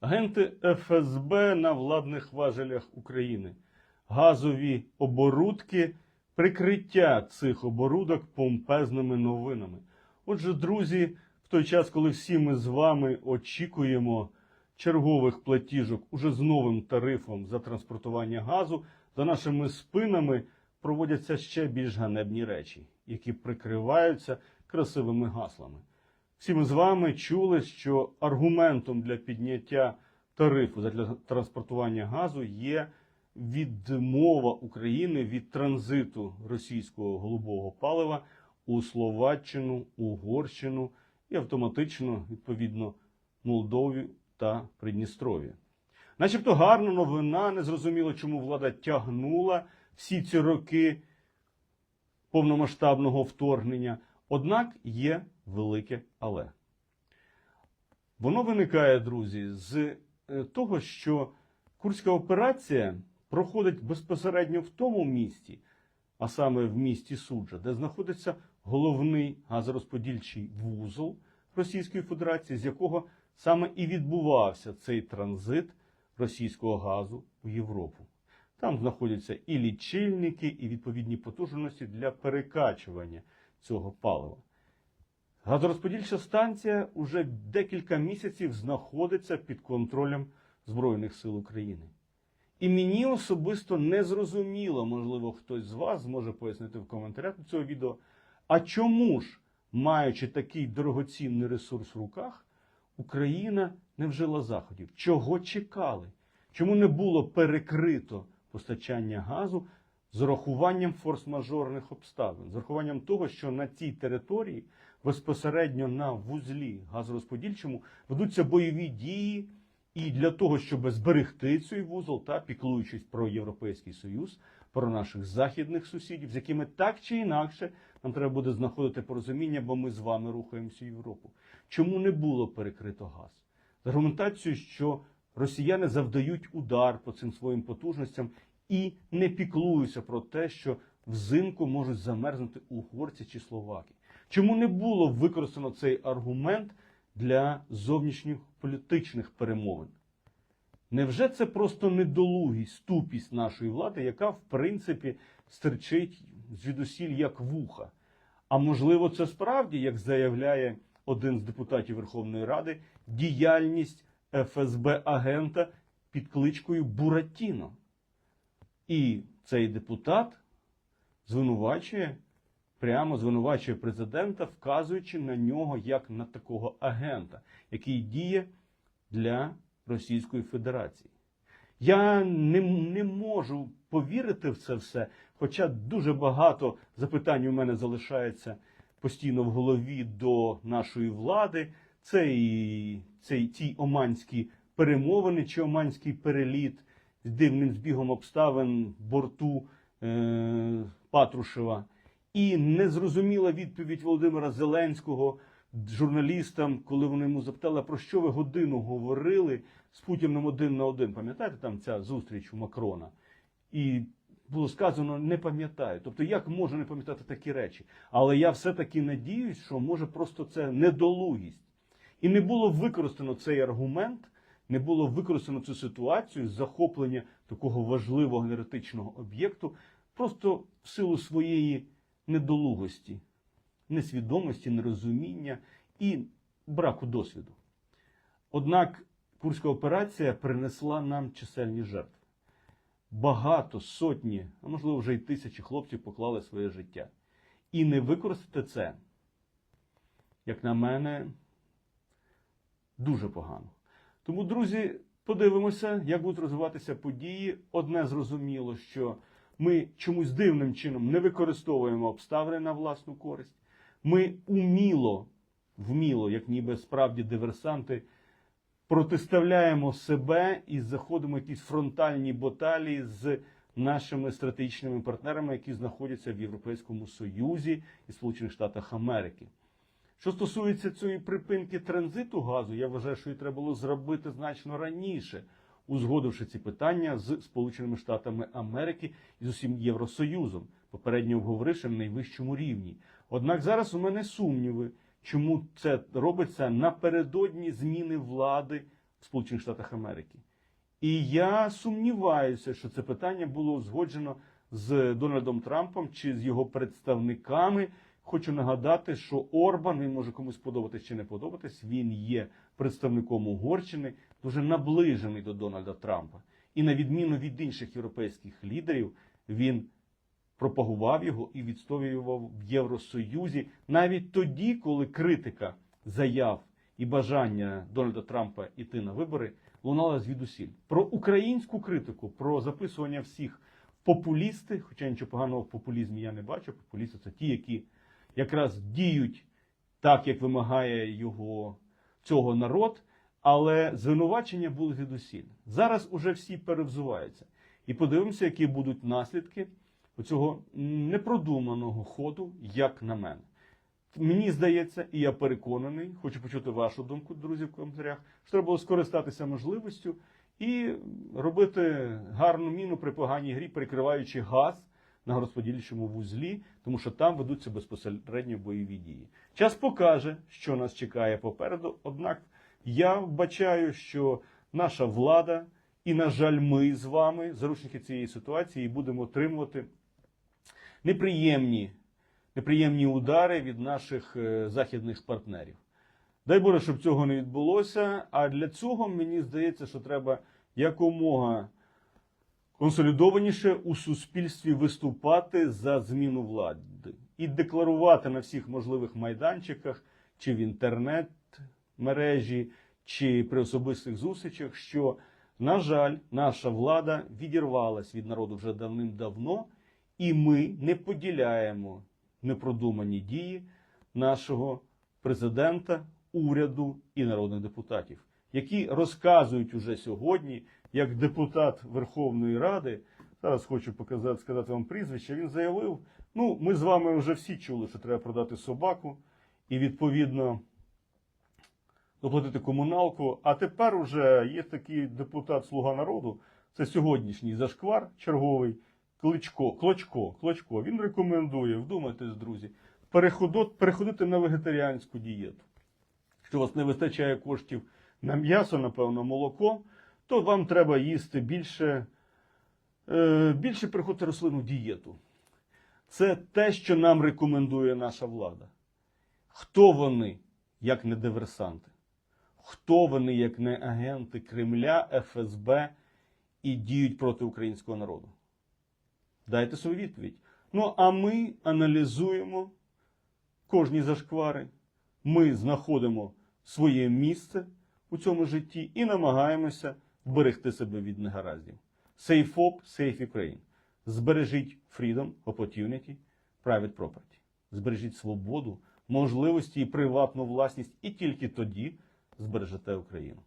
Агенти ФСБ на владних важелях України, газові оборудки, прикриття цих оборудок помпезними новинами. Отже, друзі, в той час, коли всі ми з вами очікуємо чергових платіжок уже з новим тарифом за транспортування газу, за нашими спинами проводяться ще більш ганебні речі, які прикриваються красивими гаслами. Всі ми з вами чули, що аргументом для підняття тарифу для транспортування газу є відмова України від транзиту російського голубого палива у Словаччину, Угорщину і автоматично, відповідно, Молдові та Придністров'я. Начебто гарна новина, незрозуміло, чому влада тягнула всі ці роки повномасштабного вторгнення. Однак є велике але. Воно виникає, друзі, з е, того, що Курська операція проходить безпосередньо в тому місті, а саме в місті Суджа, де знаходиться головний газорозподільчий вузол Російської Федерації, з якого саме і відбувався цей транзит російського газу в Європу. Там знаходяться і лічильники, і відповідні потужності для перекачування цього палива. Газорозподільча станція уже декілька місяців знаходиться під контролем Збройних сил України. І мені особисто не зрозуміло, можливо, хтось з вас зможе пояснити в коментарях до цього відео, а чому ж, маючи такий дорогоцінний ресурс в руках, Україна не вжила заходів? Чого чекали? Чому не було перекрито постачання газу з урахуванням форс-мажорних обставин, з урахуванням того, що на цій території безпосередньо на вузлі газорозподільчому ведуться бойові дії, і для того, щоб зберегти цей вузол та піклуючись про Європейський Союз, про наших західних сусідів, з якими так чи інакше нам треба буде знаходити порозуміння, бо ми з вами рухаємося в Європу. Чому не було перекрито газ? З аргументацією, що росіяни завдають удар по цим своїм потужностям і не піклуються про те, що взимку можуть замерзнути угорці чи словаки. Чому не було використано цей аргумент для зовнішніх політичних перемовин? Невже це просто недолугість, тупість нашої влади, яка в принципі стирчить звідусіль як вуха? А можливо, це справді, як заявляє один з депутатів Верховної Ради, діяльність ФСБ агента під кличкою Буратіно. І цей депутат звинувачує, прямо звинувачує президента, вказуючи на нього як на такого агента, який діє для Російської Федерації. Я не, не можу повірити в це все, хоча дуже багато запитань у мене залишається постійно в голові до нашої влади. Це і це, і ці оманські перемовини чи оманський переліт з дивним збігом обставин борту е, Патрушева, і незрозуміла відповідь Володимира Зеленського журналістам, коли вони йому запитали, про що ви годину говорили з Путіним один на один. Пам'ятаєте там ця зустріч у Макрона? І було сказано, не пам'ятаю. Тобто, як можу не пам'ятати такі речі? Але я все-таки надіюсь, що може просто це недолугість. І не було використано цей аргумент, не було використано цю ситуацію захоплення такого важливого енергетичного об'єкту просто в силу своєї недолугості, несвідомості, нерозуміння і браку досвіду. Однак Курська операція принесла нам чисельні жертви. Багато сотні, а можливо вже й тисячі хлопців поклали своє життя. І не використати це, як на мене, дуже погано. Тому, друзі, подивимося, як будуть розвиватися події. Одне зрозуміло, що ми чомусь дивним чином не використовуємо обставини на власну користь. Ми уміло, вміло, як ніби справді диверсанти, протиставляємо себе і заходимо в якісь фронтальні баталії з нашими стратегічними партнерами, які знаходяться в Європейському Союзі і Сполучених Штатах Америки. Що стосується цієї припинки транзиту газу, я вважаю, що її треба було зробити значно раніше, узгодивши ці питання з Сполученими Штатами Америки і з усім Євросоюзом, попередньо обговоривши на найвищому рівні. Однак зараз у мене сумніви, чому це робиться напередодні зміни влади в Сполучених Штатах Америки. І я сумніваюся, що це питання було узгоджено з Дональдом Трампом чи з його представниками. Хочу нагадати, що Орбан він може комусь подобатись чи не подобатись. Він є представником Угорщини, дуже наближений до Дональда Трампа. І на відміну від інших європейських лідерів, він пропагував його і відстоював в Євросоюзі навіть тоді, коли критика заяв і бажання Дональда Трампа йти на вибори лунала звідусіль. Про українську критику, про записування всіх популісти, хоча нічого поганого в популізмі я не бачу. Популісти це ті, які якраз діють так, як вимагає його цього народ, але звинувачення були звідусіль. Зараз уже всі перевзуваються. І подивимося, які будуть наслідки цього непродуманого ходу, як на мене. Мені здається, і я переконаний, хочу почути вашу думку, друзі, в коментарях, що треба було скористатися можливістю і робити гарну міну при поганій грі, перекриваючи газ на розподільчому вузлі, тому що там ведуться безпосередньо бойові дії. Час покаже, що нас чекає попереду. Однак я вбачаю, що наша влада, і, на жаль, ми з вами, заручники цієї ситуації, будемо отримувати неприємні, неприємні удари від наших е, західних партнерів. Дай Боже, щоб цього не відбулося. А для цього мені здається, що треба якомога консолідованіше у суспільстві виступати за зміну влади і декларувати на всіх можливих майданчиках чи в інтернет-мережі, чи при особистих зустрічах, що, на жаль, наша влада відірвалась від народу вже давним-давно, і ми не поділяємо непродумані дії нашого президента, уряду і народних депутатів, які розказують уже сьогодні, як депутат Верховної Ради. Зараз хочу показати, сказати вам прізвище. Він заявив: ну, ми з вами вже всі чули, що треба продати собаку, і відповідно доплатити комуналку. А тепер уже є такий депутат Слуга народу. Це сьогоднішній зашквар черговий. Кличко, Клочко, Клочко. Він рекомендує, вдумайтесь, друзі, переходити на вегетаріанську дієту. Якщо у вас не вистачає коштів на м'ясо, напевно, молоко, то вам треба їсти більше, е, більше переходити рослинну дієту. Це те, що нам рекомендує наша влада. Хто вони, як не диверсанти? Хто вони, як не агенти Кремля, ФСБ і діють проти українського народу? Дайте свою відповідь. Ну, а ми аналізуємо кожні зашквари. Ми знаходимо своє місце у цьому житті і намагаємося вберегти себе від негараздів. Safe FOP, Safe Ukraine. Збережіть freedom, opportunity, private property. Збережіть свободу, можливості і приватну власність, і тільки тоді збережете Україну.